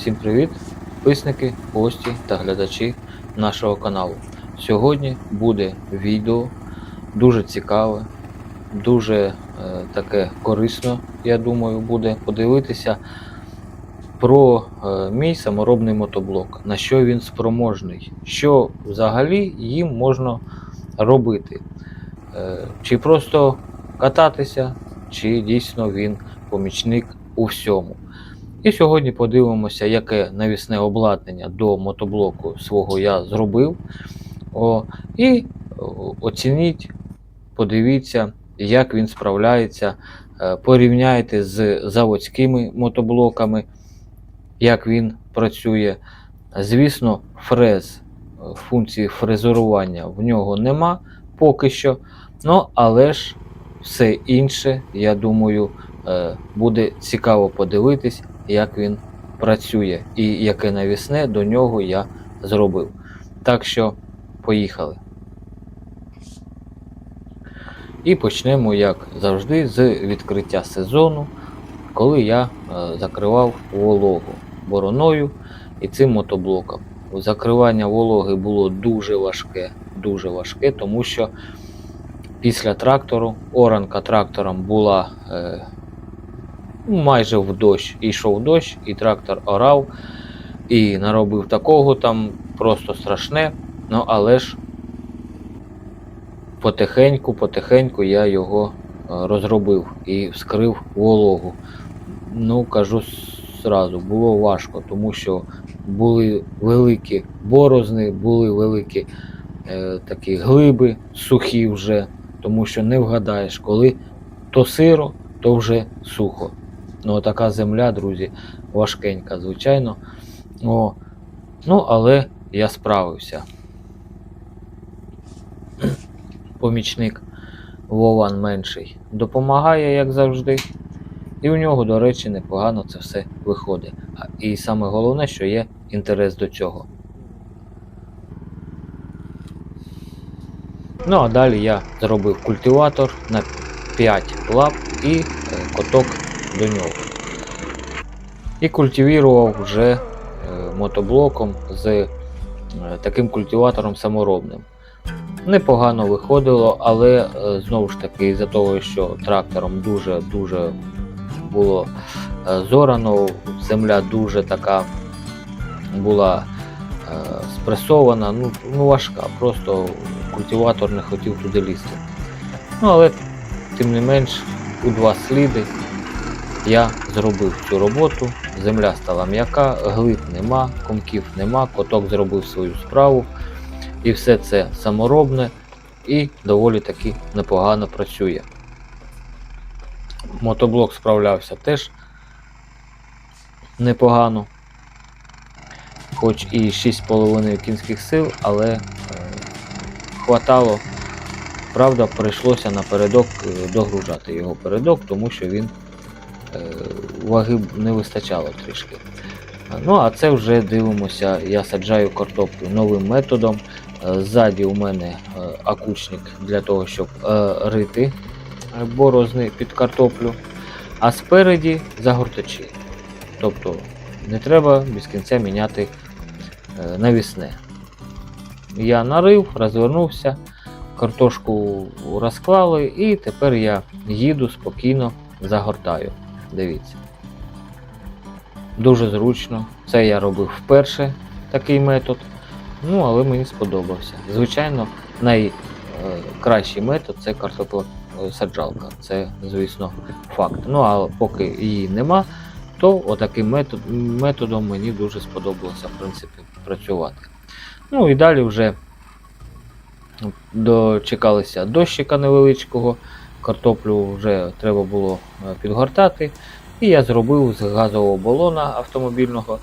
Всім привіт, підписники, гості та глядачі нашого каналу. Сьогодні буде відео дуже цікаве, дуже е, таке корисно, я думаю, буде подивитися про е, мій саморобний мотоблок, на що він спроможний, що взагалі їм можна робити. Е, чи просто кататися, чи дійсно він помічник у всьому. І сьогодні подивимося, яке навісне обладнання до мотоблоку свого я зробив. О, і оцініть, подивіться, як він справляється. Е, Порівняйте з заводськими мотоблоками, як він працює. Звісно, фрез, е, функції фрезерування в нього нема поки що. Ну, але ж все інше, я думаю, е, буде цікаво подивитись, як він працює і яке навісне до нього я зробив. Так що, поїхали. І почнемо, як завжди, з відкриття сезону, коли я е, закривав вологу бороною і цим мотоблоком. Закривання вологи було дуже важке, дуже важке, тому що після трактору оранка трактором була е, майже в дощ. І йшов дощ, і трактор орав, і наробив такого там просто страшне. Ну, але ж потихеньку, потихеньку я його е, розробив і вскрив вологу. Ну, кажу зразу, було важко, тому що були великі борозни, були великі е, такі глиби сухі вже, тому що не вгадаєш, коли то сиро, то вже сухо. Ну, така земля, друзі, важкенька, звичайно. О, ну, але я справився. Помічник Вован менший допомагає, як завжди. І у нього, до речі, непогано це все виходить. І саме головне, що є інтерес до цього. Ну а далі я зробив культиватор на 5 лап і е, коток до нього. І культивірував вже е, мотоблоком з е, таким культиватором саморобним. Непогано виходило, але е, знову ж таки, із-за того, що трактором дуже-дуже було зорано, земля дуже така була спресована, ну, ну важка, просто культиватор не хотів туди лізти. Ну, але тим не менш, у два сліди я зробив цю роботу, земля стала м'яка, глиб нема, комків нема, коток зробив свою справу. І все це саморобне і доволі таки непогано працює. Мотоблок справлявся теж непогано. Хоч і 6,5 кінських сил, але е, хватало. Правда, прийшлося напередок е, догружати його передок, тому що він ваги не вистачало трішки. Ну, а це вже дивимося, я саджаю картоплю новим методом. Е, Ззаді у мене е, акучник для того, щоб е, рити е, борозни під картоплю, а спереді загортачі. Тобто не треба без кінця міняти е, навісне. Я нарив, розвернувся, картошку розклали і тепер я їду спокійно загортаю. Дивіться. Дуже зручно. Це я робив вперше такий метод. Ну, але мені сподобався. Звичайно, найкращий метод це картоплесаджалка. Це, звісно, факт. Ну, а поки її нема, то отаким метод, методом мені дуже сподобалося в принципі, працювати. Ну і далі вже дочекалися дощика невеличкого, картоплю вже треба було е, підгортати. І я зробив з газового балона автомобільного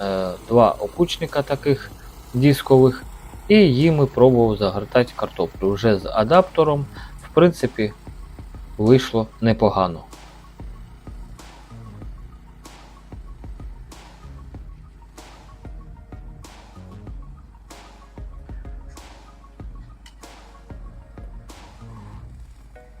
е, два опучника таких дискових, і їми пробував загортати картоплю. Вже з адаптером, в принципі, вийшло непогано.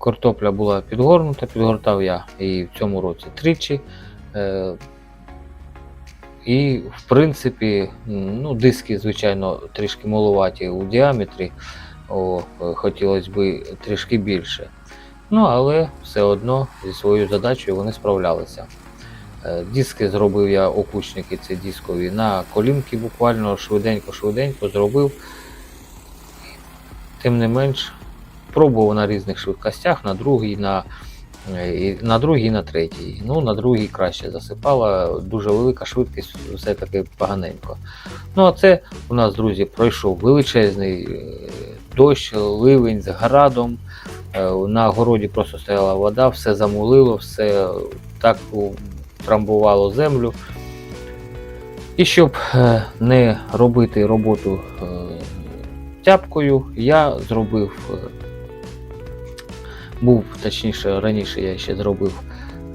Картопля була підгорнута, підгортав я її в цьому році тричі. Е, І, в принципі, ну, диски, звичайно, трішки малуваті у діаметрі. О, хотілося б трішки більше. Ну, але все одно зі своєю задачею вони справлялися. Е, Диски зробив я окучники, це дискові на колінки буквально швиденько-швиденько зробив. Тим не менш, пробував на різних швидкостях, на другій, на, е, на другій, на третій. Ну, на другій краще засипала, дуже велика швидкість, все-таки поганенько. Ну, а це у нас, друзі, пройшов величезний е, дощ, ливень з градом. Е, На городі просто стояла вода, все замулило, все так трамбувало землю. І щоб не робити роботу тяпкою, я зробив, був точніше, раніше я ще зробив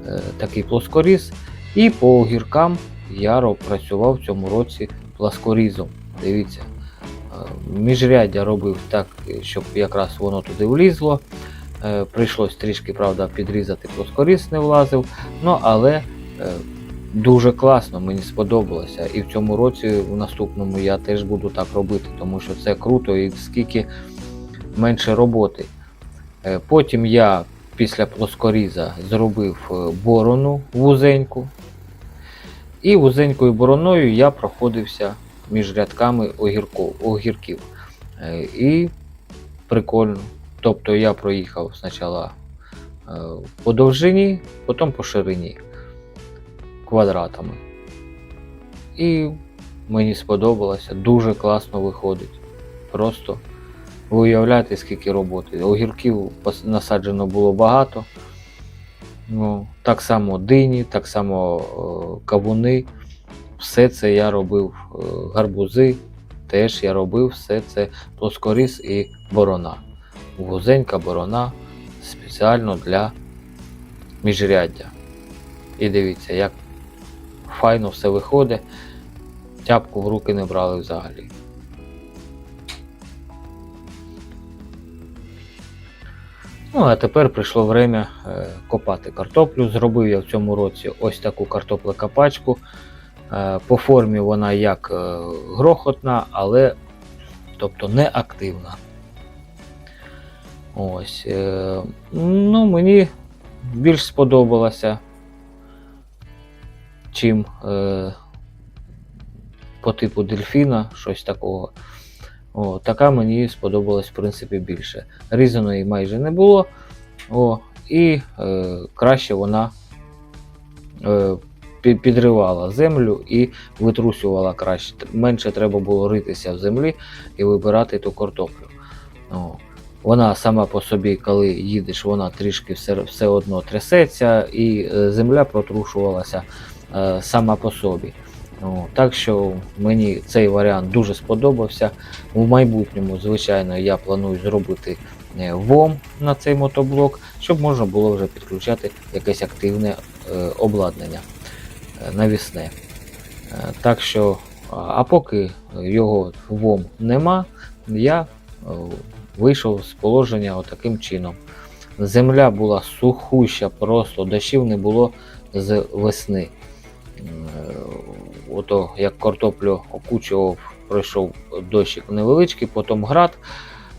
е, такий плоскоріз, і по огіркам я працював в цьому році плоскорізом. Дивіться, е, міжряддя робив так, щоб якраз воно туди влізло. Е, Прийшлось трішки, правда, підрізати плоскоріз не влазив. Ну, але е, дуже класно, мені сподобалося. І в цьому році, в наступному, я теж буду так робити, тому що це круто і скільки менше роботи. Е, Потім я після плоскоріза зробив е, борону вузеньку. І вузенькою бороною я проходився між рядками огірків. Е, І прикольно. Тобто я проїхав спочатку по довжині, потім по ширині квадратами. І мені сподобалося, дуже класно виходить. Просто ви уявляєте, скільки роботи. Огірків насаджено було багато. Ну, так само дині, так само е, кавуни. Все це я робив, е, гарбузи, теж я робив все це плоскоріз і борона. Вузенька борона спеціально для міжряддя. І дивіться, як файно все виходить. Тяпку в руки не брали взагалі. Ну, а тепер прийшло время е, копати картоплю. Зробив я в цьому році ось таку картоплекопачку. Е, по формі вона як е, грохотна, але тобто не активна. Ось. Ну, мені більш сподобалося, чим по типу дельфіна, щось такого. О, така мені сподобалась, в принципі, більше. Різаної майже не було. О, і е, краще вона е, підривала землю і витрусювала краще. Менше треба було ритися в землі і вибирати ту картоплю. О, вона сама по собі, коли їдеш, вона трішки все, все одно трясеться, і е, земля протрушувалася е, сама по собі. О, так що мені цей варіант дуже сподобався. У майбутньому, звичайно, я планую зробити е, ВОМ на цей мотоблок, щоб можна було вже підключати якесь активне е, обладнання е, навісне. Так що, а- поки його ВОМ нема, я вийшов з положення отаким чином. Земля була сухуща, просто дощів не було з весни. Ото як картоплю окучував, пройшов дощик невеличкий, потім град,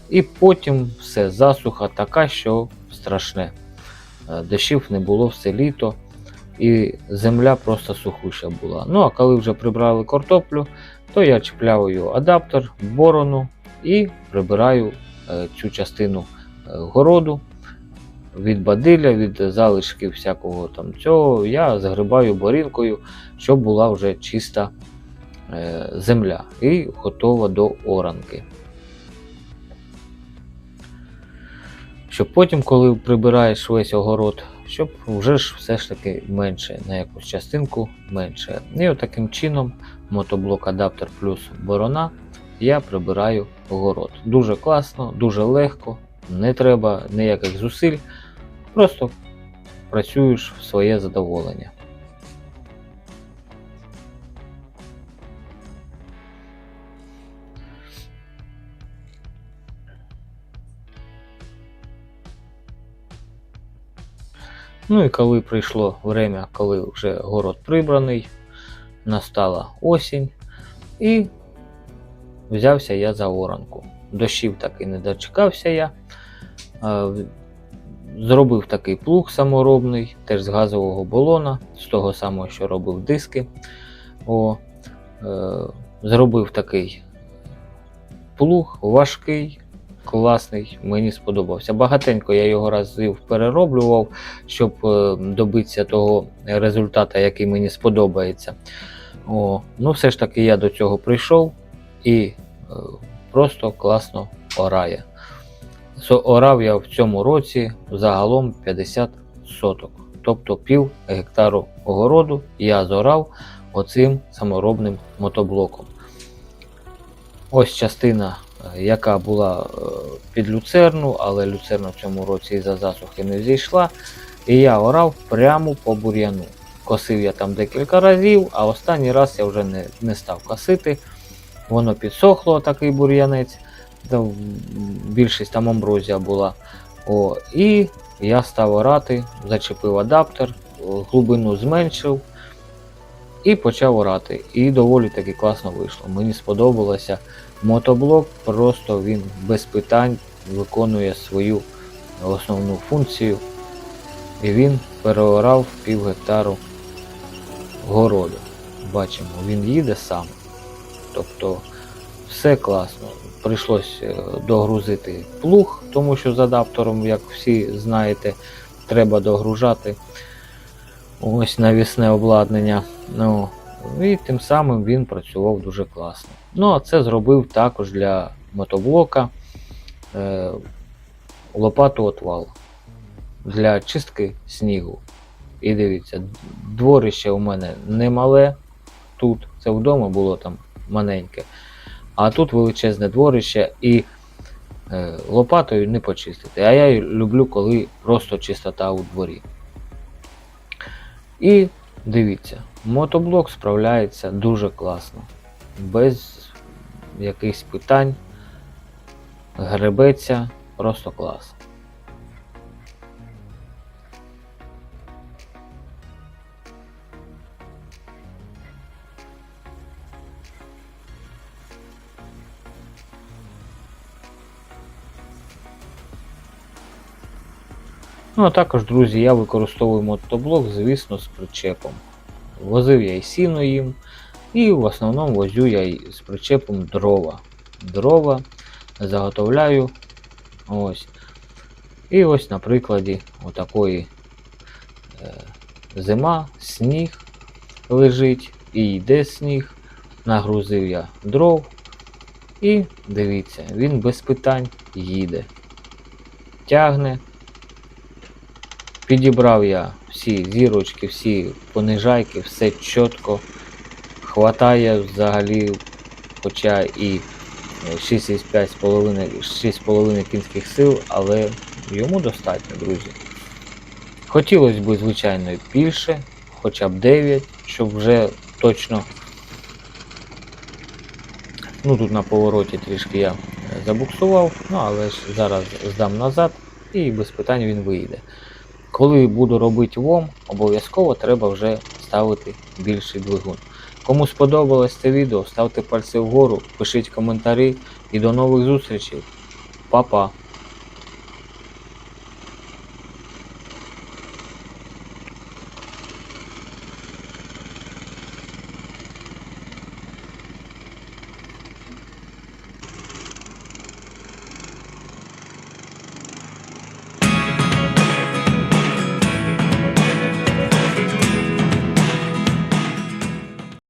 і потім все засуха така, що страшне. Е, Дощів не було все літо, і земля просто сухуща була. Ну а коли вже прибрали картоплю, то я чіпляю адаптер, борону і прибираю е, цю частину е, городу. Від бадилля, від залишків всякого там цього, я загрибаю борінкою, щоб була вже чиста е, земля і готова до оранки. Щоб потім, коли прибираєш весь огород, щоб вже ж все ж таки менше, на якусь частинку менше. І отаким чином мотоблок адаптер плюс борона я прибираю огород. Дуже класно, дуже легко, не треба ніяких зусиль, просто працюєш в своє задоволення. Ну і коли прийшло время, коли вже город прибраний, настала осінь і взявся я за оранку. Дощів таки не дочекався я. Зробив такий плуг саморобний, теж з газового балона, з того самого, що робив диски. О, е, зробив такий плуг, важкий, класний, мені сподобався. Багатенько я його разів перероблював, щоб е, добитися того результату, який мені сподобається. О, ну, все ж таки я до цього прийшов і е, просто класно орає. Орав я в цьому році загалом 50 соток, тобто пів гектару огороду я зорав оцим саморобним мотоблоком. Ось частина, е, яка була е, під люцерну, але люцерна в цьому році із-за засухи не зійшла. І я орав прямо по бур'яну. Косив я там декілька разів, а останній раз я вже не, не став косити. Воно підсохло, такий бур'янець. Там більшість там амброзія була. О, і я став орати, зачепив адаптер, глибину зменшив і почав орати. І доволі таки класно вийшло. Мені сподобалося. Мотоблок просто він без питань виконує свою основну функцію. І він переорав пів гектару городу. Бачимо, він їде сам. Тобто все класно. Прийшлось е, догрузити плуг, тому що з адаптером, як всі знаєте, треба догружати ось навісне обладнання. Ну, і тим самим він працював дуже класно. Ну, а це зробив також для мотоблока е, лопату отвал для чистки снігу. І дивіться, дворище у мене немале тут. Це вдома було там маленьке. А тут величезне дворище і е, лопатою не почистити. А я люблю, коли просто чистота у дворі. І дивіться, мотоблок справляється дуже класно. Без якихось питань. Гребеться просто клас. Ну а також, друзі, я використовую мотоблок, звісно, з причепом. Возив я і сіно їм, і в основному возю я і з причепом дрова. Дрова заготовляю. Ось. І ось на прикладі отакої е, зима, сніг лежить, і йде сніг. Нагрузив я дров. І дивіться, він без питань їде. Тягне. Підібрав я всі зірочки, всі понижайки, все чітко. Хватає взагалі, хоча і 6,5 6,5 кінських сил, але йому достатньо, друзі. Хотілося б, звичайно, більше, хоча б 9, щоб вже точно. Ну тут на повороті трішки я забуксував, ну але ж зараз здам назад і без питань він вийде. Коли буду робити ВОМ, обов'язково треба вже ставити більший двигун. Кому сподобалось це відео, ставте пальці вгору, пишіть коментарі і до нових зустрічей. Па-па!